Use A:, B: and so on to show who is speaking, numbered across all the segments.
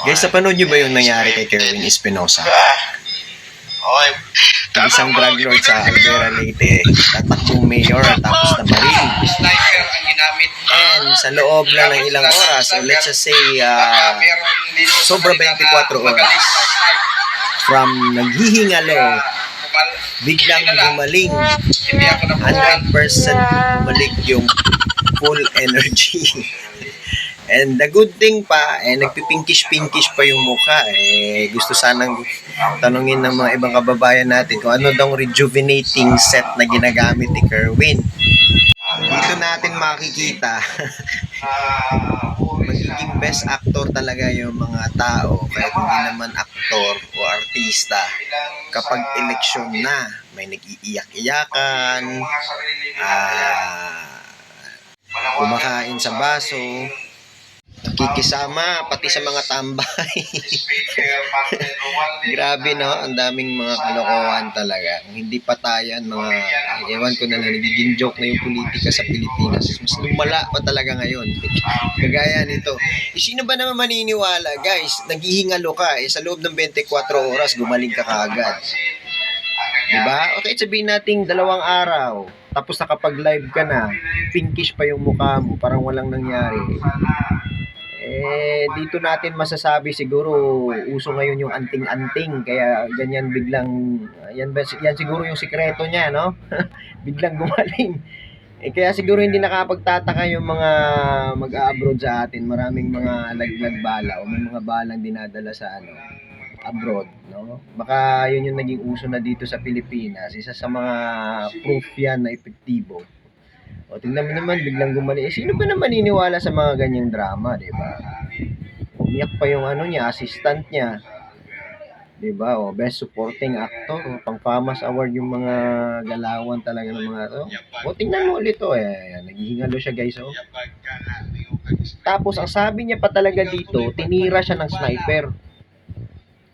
A: Guys, napanood nyo ba yung nangyari kay Kerwin Espinosa?
B: Okay.
A: Isang drug lord sa Alvera Leyte, tatakbong mayor tapos na baril. And sa loob lang ng ilang oras, so let's just say, uh, sobra
B: kanila
A: 24
B: na
A: oras. from naghihingalo, biglang gumaling.
B: Hindi ako nabuhan.
A: 100% bumalik yung full energy. And the good thing pa, eh, nagpipinkish-pinkish pa yung mukha. Eh, gusto sanang tanungin ng mga ibang kababayan natin kung ano daw rejuvenating set na ginagamit ni Kerwin. Dito natin makikita, magiging best actor talaga yung mga tao, kahit hindi naman aktor o artista. Kapag eleksyon na, may nag-iiyak-iyakan, ah, kumakain sa baso, nakikisama pati sa mga tambay. Grabe no, ang daming mga kalokohan talaga. Kung hindi patayan, mga, ewan ko na lang, nagiging joke na yung politika sa Pilipinas. Mas lumala pa talaga ngayon. Kagaya nito. Eh, sino ba naman maniniwala? Guys, naghihingalo ka, eh, sa loob ng 24 oras, gumaling ka kaagad. Diba? Okay, sabihin nating dalawang araw, tapos nakapag-live ka na, pinkish pa yung mukha mo, parang walang nangyari. Eh, dito natin masasabi siguro, uso ngayon yung anting-anting, kaya ganyan biglang, yan, yan siguro yung sikreto niya, no? biglang gumaling. Eh, kaya siguro hindi nakapagtataka yung mga mag-abroad sa atin, maraming mga laglag bala o may mga balang dinadala sa ano, abroad, no? Baka yun yung naging uso na dito sa Pilipinas. Isa sa mga proof yan na epektibo. O tingnan mo naman, biglang gumaling. Eh, sino ba na maniniwala sa mga ganyang drama, di ba? Umiyak pa yung ano niya, assistant niya. Di ba? O, best supporting actor. O, pang Famas Award yung mga galawan talaga ng mga to. O, tingnan mo ulit to. Eh, naghihingalo siya guys. Oh. Tapos, ang sabi niya pa talaga dito, tinira siya ng sniper.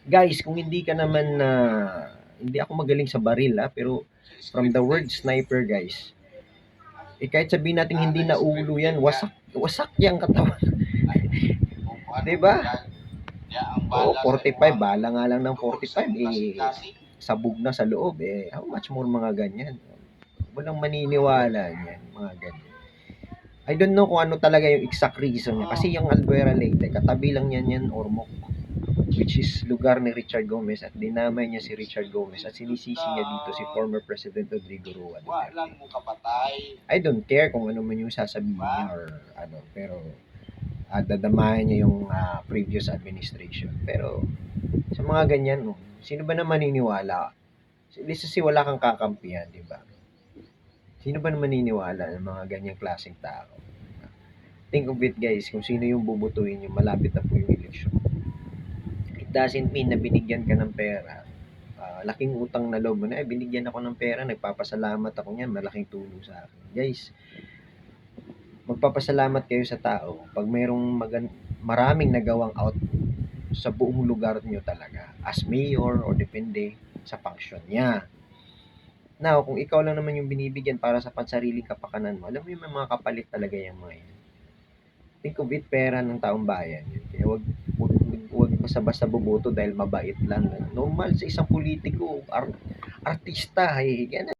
A: Guys, kung hindi ka naman na hindi ako magaling sa baril ha, pero from the word sniper guys, eh kahit sabihin natin hindi na ulo yan, wasak, wasak yung katawan. diba? Oo, 45, bala nga lang ng 45, eh, sabog na sa loob, eh, how much more mga ganyan? Walang maniniwala niyan, mga ganyan. I don't know kung ano talaga yung exact reason niya. Kasi yung Albuera Leyte, katabi lang yan yan, Ormoc which is lugar ni Richard Gomez at dinamay niya si Richard Gomez at sinisisi niya dito si former President Rodrigo Roa Duterte.
B: Walang mo kapatay.
A: I don't care kung ano man yung sasabihin niya or ano, pero uh, dadamayan niya yung ah, previous administration. Pero sa mga ganyan, no, sino ba na maniniwala? This is wala kang kakampihan, di ba? Sino ba na maniniwala ng mga ganyang klaseng tao? Think of it guys, kung sino yung bubutuin yung malapit na po yung eleksyon. Doesn't mean na binigyan ka ng pera. Ah, laking utang na loob mo na, eh, binigyan ako ng pera, nagpapasalamat ako niyan, malaking tulong sa akin. Guys, magpapasalamat kayo sa tao pag mayroong magan- maraming nagawang out sa buong lugar nyo talaga as mayor o depende sa function niya. Now, kung ikaw lang naman yung binibigyan para sa pansariling kapakanan mo, alam mo yung may mga kapalit talaga yung mga yan. Think of it, pera ng taong bayan. Kaya wag, wag basta-basta buboto dahil mabait lang. Normal sa isang politiko, ar- artista, eh, ganun.